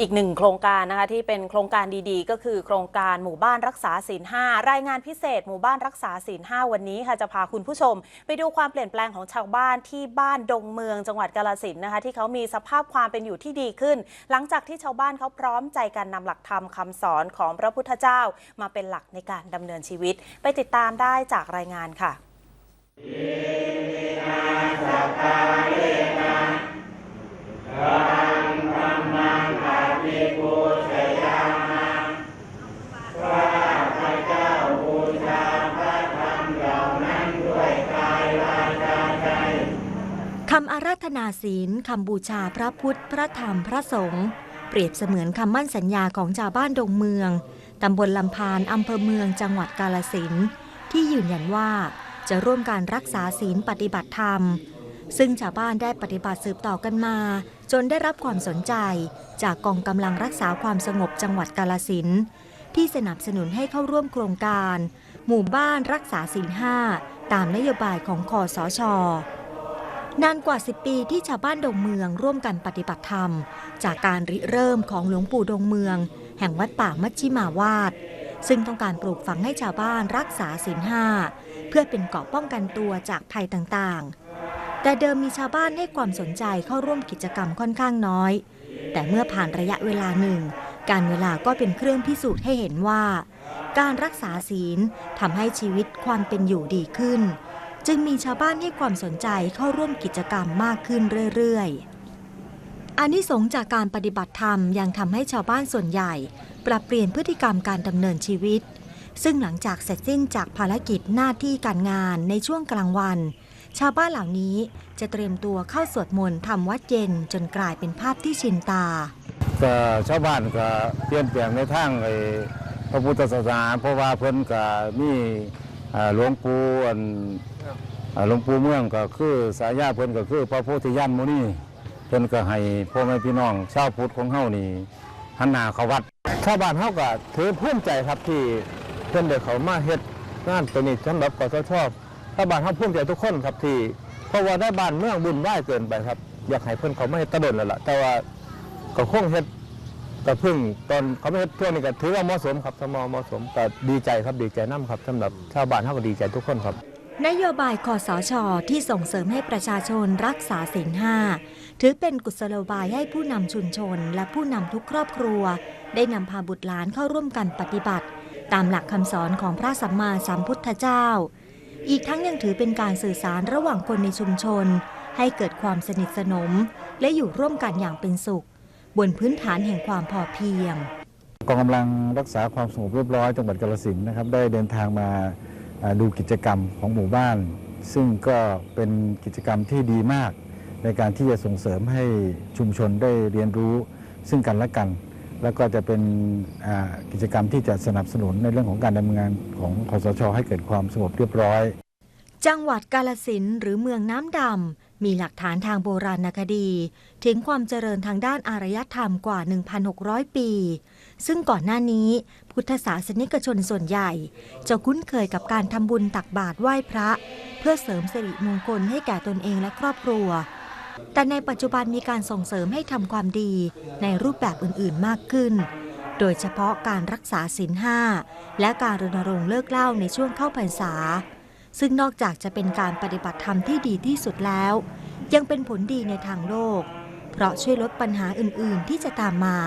อีกหนึ่งโครงการนะคะที่เป็นโครงการดีๆ ก็คือโครงการหมู่บ้านรักษาศีลห้ารายงานพิเศษหมู่บ้านรักษาศีลห้าวันนี้ค่ะจะพาคุณผู้ชม ไปดูความเปลี่ยนแปลงของชาวบ้านที่บ้านดงเมืองจังหวัดกาลสินนะคะที่เขามีสภาพความเป็นอยู่ที่ดีขึ้น หลังจากที่ชาวบ้านเขาพร้อมใจกันนำหลักธรรมคำสอนของพระพุทธเจ้า มาเป็นหลักในการดำเนินชีวิต ไปติดตามได้จากรายงานค่ะ คำอาราธนาศีลคำบูชาพระพุทธ พระธรรมพระสงฆ์เปรียบเสมือนคำมั่นสัญญาของชาวบ้านดงเมือง ตำบลลำพานอำเภอเมืองจังหวัดกาลสินที่ยืนยันว่าจะร่วมการรักษาศีลปฏิบัติธรรม ซึ่งชาวบ้านได้ปฏิบัติสืบต่อกันมา จนได้รับความสนใจ จากกองกำลังรักษาความสงบจังหวัดกาลสินที่สนับสนุนให้เข้าร่วมโครงการ หมู่บ้านรักษาศีลห้าตามนโยบายของคอสชนานกว่า 10 ปีที่ชาวบ้านดงเมืองร่วมกันปฏิบัติธรรม จากการริเริ่มของหลวงปู่ดงเมือง แห่งวัดป่ามัชชิมาวาด ซึ่งต้องการปลูกฝังให้ชาวบ้านรักษาศีลห้าเพื่อเป็นเกราะป้องกันตัวจากภัยต่างๆ แต่เดิมมีชาวบ้านให้ความสนใจเข้าร่วมกิจกรรมค่อนข้างน้อย แต่เมื่อผ่านระยะเวลาหนึ่ง การเวลาก็เป็นเครื่องพิสูจน์ให้เห็นว่า การรักษาศีลทำให้ชีวิตความเป็นอยู่ดีขึ้น จึงมีชาวบ้านให้ความสนใจเข้าร่วมกิจกรรมมากขึ้นเรื่อยๆอานิสงส์จากการปฏิบัติธรรมยังทำให้ชาวบ้านส่วนใหญ่ ปรับเปลี่ยนพฤติกรรมการดำเนินชีวิต ซึ่งหลังจากเสร็จสิ้นจากภารกิจหน้าที่การงานในช่วงกลางวัน ชาวบ้านเหล่านี้จะเตรียมตัวเข้าสวดมนต์ทำวัดเย็นจนกลายเป็นภาพที่ชินตา ก็ชาวบ้านก็เปลี่ยนแปลงในทางไอ้พระพุทธศาสนาเพราะว่าเพิ่นก็มีอ่าหลวงปู่อันอ่าหลวงปู่เมืองก็คือสายาเพิ่นก็คือพระโพธิญาณมุนีเพิ่นก็ให้พ่อแม่พี่น้องชาวพุทธของเฮานี่หันหน้าเข้าวัด ชาวบ้านเฮาก็ถือภูมิใจครับที่เพิ่นได้เขามาเฮ็ดงานตัวนี้สำหรับกสช ชาบ้านเฮาภูมิใจทุกคนครับที่เพราะว่าได้บ้านเมืองบุญไหวเกินไปครับ อยากให้เพิ่อนเขาไมาเฮ็ดตะดนแล้วล่ะแต่ว่าก็คงเฮ็ดก็เพิ่งตอนเขาไม่เฮ็ดทั่วงนี่ก็ถือว่าเหมาะสมครับสมเหมาะสมก็ดีใจครับดีใจนํครับสำหรับชาวบ้านเฮาก็ดีใจทุกคนครับนโยบายคอสชอที่ส่งเสริมให้ประชาชนรักษาศีลห้าถือเป็นกุศโลบายให้ผู้นำชุมชน และผู้นำทุกครอบครัว ได้นำพาบุตรหลานเข้าร่วมกันปฏิบัติ ตามหลักคำสอนของพระสัมมาสัมพุทธเจ้า อีกทั้งยังถือเป็นการสื่อสารระหว่างคนในชุมชน ให้เกิดความสนิทสนม และอยู่ร่วมกันอย่างเป็นสุข บนพื้นฐานแห่งความพอเพียงกองกำลังรักษาความสงบเรียบร้อยจังหวัดกาฬสินธุ์นะครับได้เดินทางมาอ่าดูกิจกรรมของหมู่บ้าน ซึ่งก็เป็นกิจกรรมที่ดีมาก ในการที่จะส่งเสริมให้ชุมชนได้เรียนรู้ซึ่งกันและกัน แล้วก็จะเป็นกิจกรรมที่จะสนับสนุนในเรื่องของการดำเนินงานของคอสช ให้เกิดความสงบเรียบร้อย จังหวัดกาลสินหรือเมืองน้ำดำ มีหลักฐานทางโบราณคดี ถึงความเจริญทางด้านอารยธรรมกว่า 1,600 ปี ซึ่งก่อนหน้านี้ พุทธศาสนิกชนส่วนใหญ่ จะคุ้นเคยกับการทำบุญตักบาตรไหว้พระ เพื่อเสริมสิริมงคลให้แก่ตนเองและครอบครัว แต่ในปัจจุบันมีการส่งเสริมให้ทำความดีในรูปแบบอื่นๆมากขึ้น โดยเฉพาะการรักษาศีลห้าและการรณรงค์เลิกเหล้าในช่วงเข้าพรรษา ซึ่งนอกจากจะเป็นการปฏิบัติธรรมที่ดีที่สุดแล้ว ยังเป็นผลดีในทางโลก เพราะช่วยลดปัญหาอื่นๆที่จะตามมา